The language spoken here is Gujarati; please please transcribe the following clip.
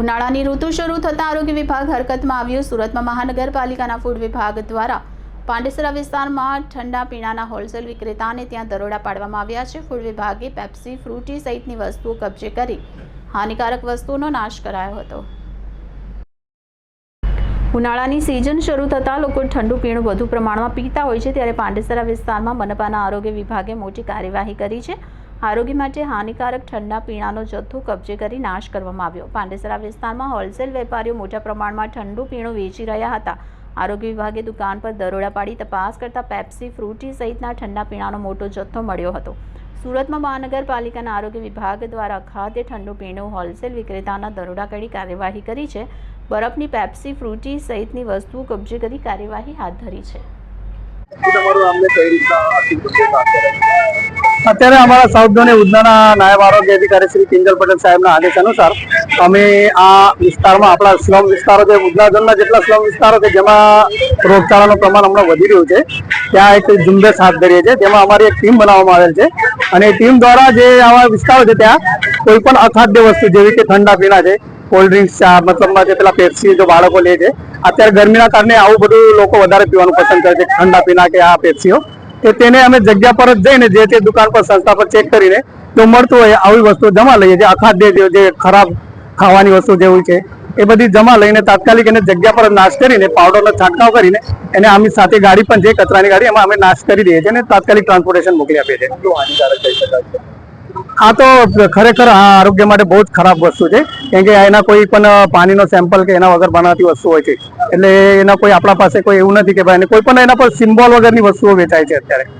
ઉનાળાની ઋતુ શરૂ થતાં આરોગ્ય વિભાગ હરકતમાં આવ્યું. સુરતમાં મહાનગરપાલિકાના ફૂડ વિભાગ દ્વારા પાંડેસરા વિસ્તારમાં ઠંડા પીણાના હોલસેલ વિક્રેતાને ત્યાં દરોડા પાડવામાં આવ્યા છે. ફૂડ વિભાગે પેપ્સી, ફ્રૂટી સહિતની વસ્તુઓ કબજે કરી હાનિકારક વસ્તુઓનો નાશ કરાયો હતો. ઉનાળાની સિઝન શરૂ થતાં લોકો ઠંડુ પીણું વધુ પ્રમાણમાં પીતા હોય છે. ત્યારે પાંડેસરા વિસ્તારમાં મનપાના આરોગ્ય વિભાગે મોટી કાર્યવાહી કરી છે. આરોગ્ય માટે હાનિકારક ઠંડા પીણાનો જથ્થો કબજે કરી નાશ કરવામાં આવ્યો. પાંડેસરા વિસ્તારમાં હોલસેલ વેપારીઓ મોટા પ્રમાણમાં ઠંડુ પીણું વેચી રહ્યા હતા. આરોગ્ય વિભાગે દુકાન પર દરોડા પાડી તપાસ કરતા પેપ્સી, ફ્રૂટી સહિતના ઠંડા પીણાનો મોટો જથ્થો મળ્યો હતો. સુરતમાં મહાનગરપાલિકાના આરોગ્ય વિભાગ દ્વારા ખાદ્ય ઠંડુ પીણું હોલસેલ વિક્રેતાના દરોડા કરી કાર્યવાહી કરી છે. બરફની પેપ્સી, ફ્રૂટી સહિતની વસ્તુઓ કબજે કરી કાર્યવાહી હાથ ધરી છે? અત્યારે અમારા સાઉથ ઝોન ઉધનાના નાયબ આરોગ્ય અધિકારી શ્રી કિંજલ પટેલ સાહેબના આદેશ અનુસાર અમે આ વિસ્તારમાં, આપણા સ્લમ વિસ્તારો છે ઉધના ઝોનના જેટલા સ્લમ વિસ્તારો છે, જેમાં રોગચાળાનું પ્રમાણ હમણાં વધી રહ્યું છે, ત્યાં એક ઝુંબેશ હાથ ધરીએ છીએ, જેમાં અમારી એક ટીમ બનાવવામાં આવેલ છે. અને ટીમ દ્વારા જે આવા વિસ્તારો છે, ત્યાં કોઈ પણ અખાદ્ય વસ્તુ, જેવી કે ઠંડા પીણા છે, કોલ્ડ ડ્રિંક્સ ચા મતલબમાં જે પેલા પેપ્સી જો બાળકો લે છે, અત્યારે ગરમીના કારણે આવું બધું લોકો વધારે પીવાનું પસંદ કરે છે, ઠંડા પીણા કે આ પેપ્સીઓ. કે તેને અમે જગ્યા પર જ જઈને જે તે દુકાન પર સંસ્થા પર ચેક કરીને જો મળતું હોય આવી વસ્તુ જમા લઈએ જે અખાદ્ય જે- જે ખરાબ ખાવાની વસ્તુ જેવું છે, એ બધી જમા લઈને તાત્કાલિક એને જગ્યા પર જ નાશ કરીને પાવડરનો છંટકાવ કરીને એને આમની સાથે ગાડી પણ છે કચરાની ગાડી એમાં અમે નાશ કરી દઈએ છીએ અને તાત્કાલિક ટ્રાન્સપોર્ટેશન મોકલી આપીએ છીએ. આ તો ખરેખર આરોગ્ય માટે બહુ જ ખરાબ વસ્તુ છે. કેમ કે એના કોઈ પણ પાણીનો સેમ્પલ કે એના વગર બનાવતી વસ્તુ હોય છે. એટલે એના કોઈ આપણા પાસે કોઈ એવું નથી કે ભાઈ કોઈ પણ એના પર સિમ્બોલ વગરની વસ્તુઓ વેચાય છે અત્યારે.